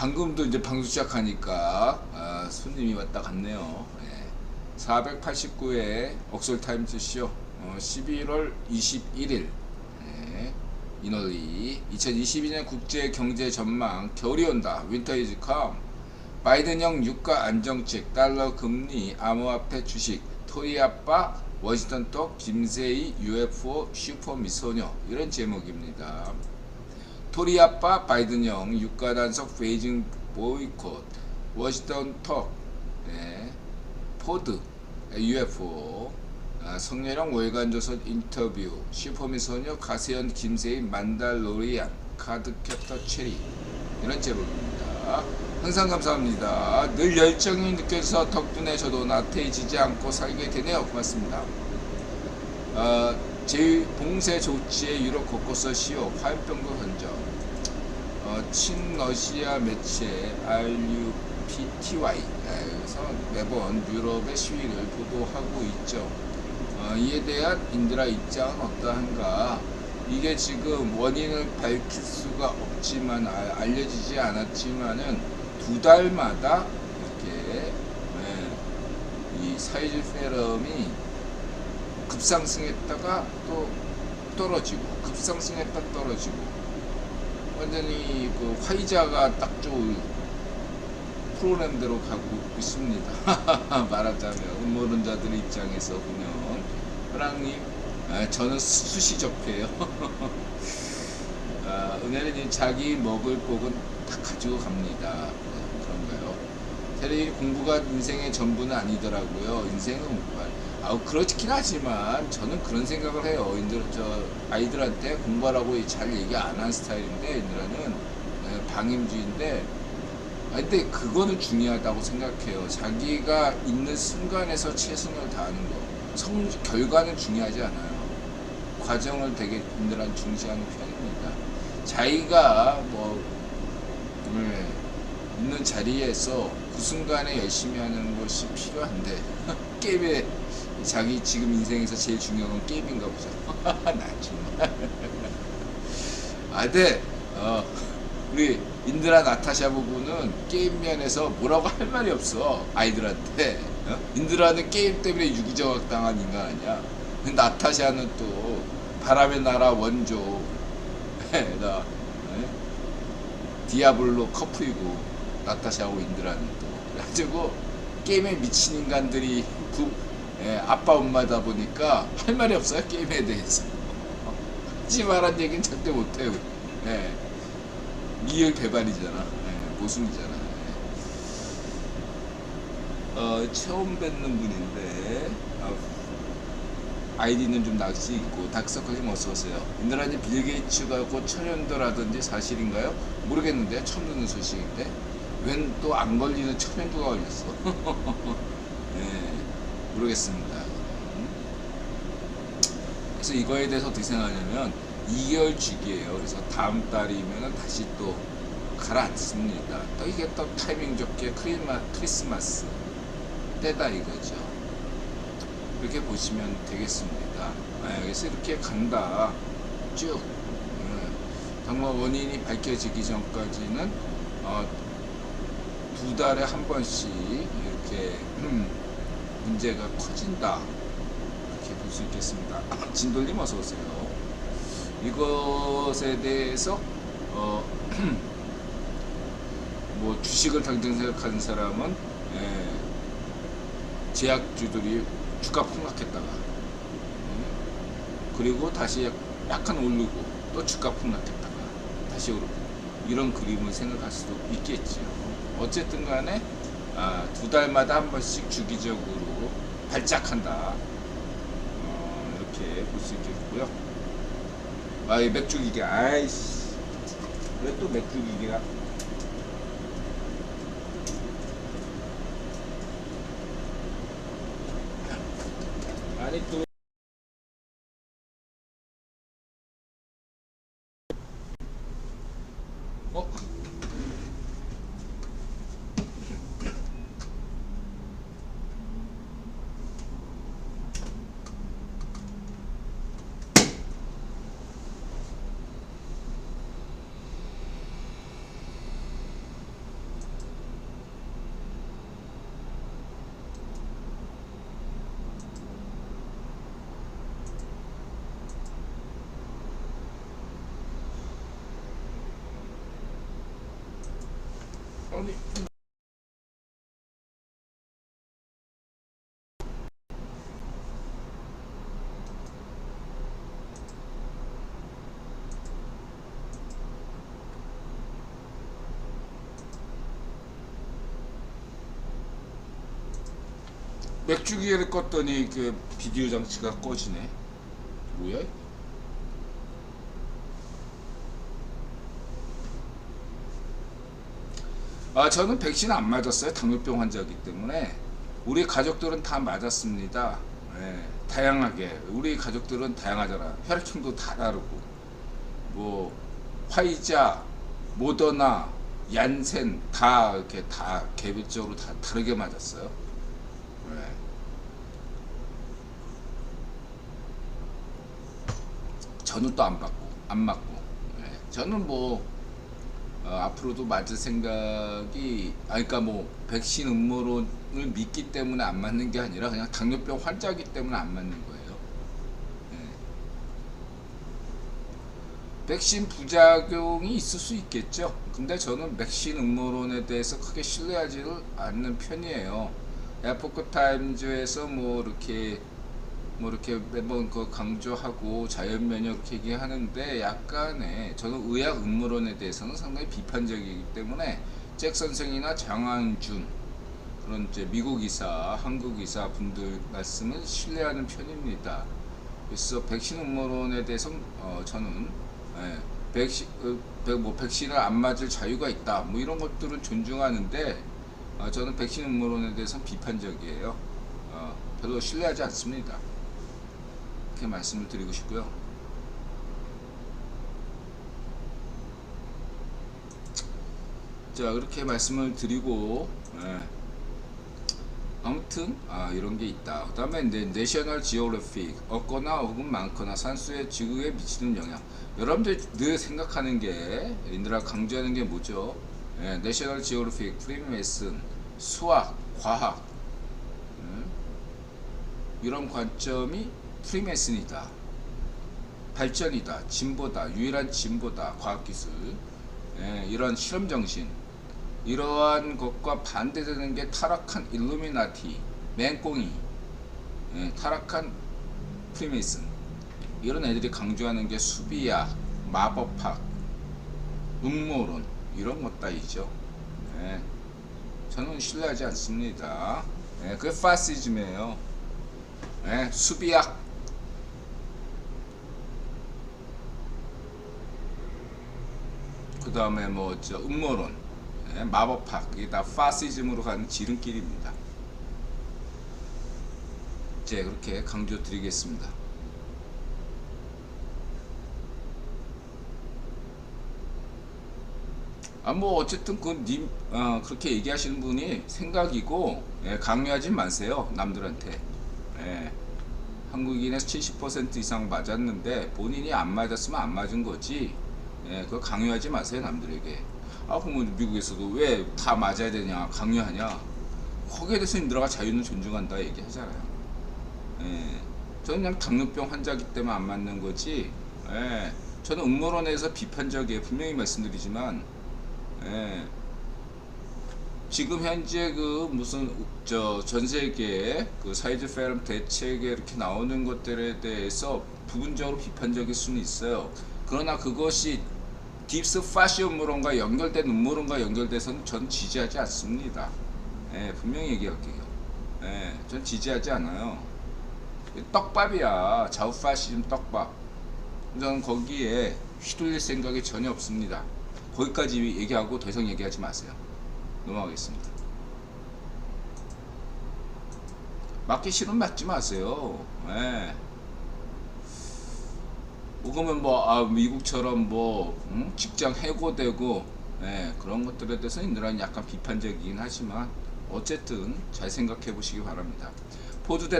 방금도 이제 방송 시작하니까 아, 손님이 왔다 갔네요. 예. 489회 옥솔 타임즈 쇼 어, 11월 21일 예. 이널리 2022년 국제 경제 전망 겨울이 온다. 윈터 이즈 컴. 바이든형 유가 안정책, 달러 금리, 암호화폐 주식, 토이 아빠, 워싱턴 톡, 김세희, UFO, 슈퍼 미소녀 이런 제목입니다. 토리 아빠 바이든형 유가 단속 베이징 보이콧 워싱턴 톡 네, 포드 UFO 아, 성렬형 월간 조선 인터뷰 슈퍼미 소녀 가세현 김세희 만달로리안 카드캡터 체리 이런 제목입니다. 항상 감사합니다. 늘 열정이 느껴져서 덕분에 저도 나태해지지 않고 살게 되네요. 고맙습니다. 어, 제 봉쇄 조치에 유럽 곳곳서 시효 화염병도 던져 어, 친러시아 매체 RUPTY에서 매번 유럽의 시위를 보도하고 있죠. 어, 이에 대한 인드라 입장은 어떠한가? 이게 지금 원인을 밝힐 수가 없지만 아- 알려지지 않았지만은 두 달마다 이렇게 예, 이 사회주의 페럼이 급상승했다가 또 떨어지고 급상승했다 떨어지고 완전히 그 화이자가 딱 좋을 프로그램대로 가고 있습니다. 말하자면 음모론자들 입장에서 보면 호랑님 아, 저는 수- 수시적해요. 아, 은혜는 자기 먹을 복은 다 가지고 갑니다. 테레비 공부가 인생의 전부는 아니더라고요. 인생은 공부할. 아, 그렇긴 하지만 저는 그런 생각을 해요. 인들 저 아이들한테 공부하라고 잘 얘기 안 한 스타일인데 인들은 네, 방임주의인데 아, 근데 그거는 중요하다고 생각해요. 자기가 있는 순간에서 최선을 다하는 거. 성 결과는 중요하지 않아요. 과정을 되게 인들한 중시하는 편입니다. 자기가 뭐 네, 있는 자리에서 그 순간에 열심히 하는 것이 필요한데 게임에 자기 지금 인생에서 제일 중요한 건 게임인가 보죠. 나 정말. 아, 근데 어, 우리 인드라 나타샤 부부는 게임 면에서 뭐라고 할 말이 없어 아이들한테. 어? 인드라는 게임 때문에 유기적학 당한 인간 아니야. 나타샤는 또 바람의 나라 원조. 나 디아블로 커플이고 나타샤하고 인드라는 또. 그래가지고 게임에 미친 인간들이 부, 예, 아빠 엄마다 보니까 할 말이 없어요 게임에 대해서. 하지 말란 얘기는 절대 못해요. 예, 미열 배반이잖아. 예, 모순이잖아. 예. 어, 처음 뵙는 분인데 아, 아이디는 좀 낯이 있고 닥서클님 어서 오세요. 인드라님 빌 게이츠가 곧 천연도라든지 사실인가요? 모르겠는데 처음 듣는 소식인데 웬 또 안 걸리는 천연도가 걸렸어. 네, 모르겠습니다. 음. 그래서 이거에 대해서 어떻게 생각하냐면 2개월 주기예요. 그래서 다음 달이면 다시 또 가라앉습니다. 또 이게 또 타이밍 좋게 크리마, 크리스마스 때다 이거죠. 이렇게 보시면 되겠습니다. 아, 그래서 이렇게 간다. 쭉. 음, 정말 원인이 밝혀지기 전까지는 어, 두 달에 한 번씩 이렇게 음, 문제가 커진다. 이렇게 볼 수 있겠습니다. 진돌님 어서 오세요. 이것에 대해서 어, 뭐 주식을 당장 생각하는 사람은 예, 제약주들이 주가 폭락했다가 음, 그리고 다시 약간 오르고 또 주가 폭락했다가 다시 오르고 이런 그림을 생각할 수도 있겠죠. 어쨌든 간에 아, 두 달마다 한 번씩 주기적으로 발작한다. 어, 이렇게 볼 수 있겠고요. 아, 이 맥주 기계, 아이씨. 왜 또 맥주 기계가? 아니 또 아니 맥주기계를 껐더니 그 비디오 장치가 꺼지네. 뭐야? 이거? 아, 저는 백신 안 맞았어요. 당뇨병 환자이기 때문에. 우리 가족들은 다 맞았습니다. 예, 다양하게. 우리 가족들은 다양하잖아. 혈액형도 다 다르고. 뭐, 화이자, 모더나, 얀센, 다 이렇게 다 개별적으로 다 다르게 맞았어요. 예. 저는 또 안 받고, 안 맞고. 예. 저는 뭐, 어, 앞으로도 맞을 생각이 아 그러니까 뭐 백신 음모론을 믿기 때문에 안 맞는 게 아니라 그냥 당뇨병 환자이기 때문에 안 맞는 거예요. 예. 백신 부작용이 있을 수 있겠죠. 근데 저는 백신 음모론에 대해서 크게 신뢰하지를 않는 편이에요. 에포크 타임즈에서 뭐 이렇게 뭐 이렇게 매번 그 강조하고 자연 면역 얘기하는데 약간의 저는 의학 음모론에 대해서는 상당히 비판적이기 때문에 잭 선생이나 장한준 그런 이제 미국 의사, 한국 의사 분들 말씀은 신뢰하는 편입니다. 그래서 백신 음모론에 대해서 어, 저는 예, 백신 어, 백- 뭐 백신을 안 맞을 자유가 있다 뭐 이런 것들은 존중하는데 어, 저는 백신 음모론에 대해서 비판적이에요. 어, 별로 신뢰하지 않습니다. 이렇게 말씀을 드리고 싶고요. 자 그렇게 말씀을 드리고 예. 아무튼 아, 이런 게 있다. 그 다음에 이제 내셔널 지오그래픽 없거나 혹은 많거나 산수의 지구에 미치는 영향. 여러분들 늘 생각하는 게 인들아 강조하는 게 뭐죠? 예, 내셔널 지오그래픽, 프리메이슨, 수학, 과학 음? 이런 관점이 프리메이슨이다. 발전이다, 진보다, 유일한 진보다, 과학기술, 예, 이런 실험 정신, 이러한 것과 반대되는 게 타락한 일루미나티, 맹꽁이, 예, 타락한 프리메이슨, 이런 애들이 강조하는 게 수비학, 마법학, 음모론, 이런 것 따위죠. 예, 저는 신뢰하지 않습니다. 예, 그게 파시즘이에요. 예, 수비학, 그 다음에 뭐 저 음모론, 예, 마법학 이게 다 파시즘으로 가는 지름길입니다. 이제 그렇게 강조드리겠습니다. 아 뭐 어쨌든 그님 어, 그렇게 얘기하시는 분이 생각이고 예, 강요하지 마세요 남들한테. 예. 한국인의 70% 이상 맞았는데 본인이 안 맞았으면 안 맞은 거지. 예, 그거 강요하지 마세요 남들에게. 아 그러면 미국에서도 왜 다 맞아야 되냐 강요하냐. 거기에 대해서 인들아가 자유는 존중한다 얘기하잖아요. 예, 저는 그냥 당뇨병 환자기 때문에 안 맞는 거지. 예, 저는 음모론에서 비판적이에요. 분명히 말씀드리지만, 예, 지금 현재 그 무슨 저 전 세계 그 사이드 페럼 대책에 이렇게 나오는 것들에 대해서 부분적으로 비판적일 수는 있어요. 그러나 그것이 딥스 파시 음모론과 연결된 음모론과 연결돼서는 전 지지하지 않습니다. 예, 분명히 얘기할게요. 예, 전 지지하지 않아요. 떡밥이야. 좌우 파시즘 떡밥. 저는 거기에 휘둘릴 생각이 전혀 없습니다. 거기까지 얘기하고 더 이상 얘기하지 마세요. 넘어가겠습니다. 맞기 싫으면 맞지 마세요. 예. 그러면 뭐 아, 미국처럼 뭐 음? 직장 해고되고 예, 그런 것들에 대해서 인들은 약간 비판적이긴 하지만 어쨌든 잘 생각해 보시기 바랍니다. 포드 대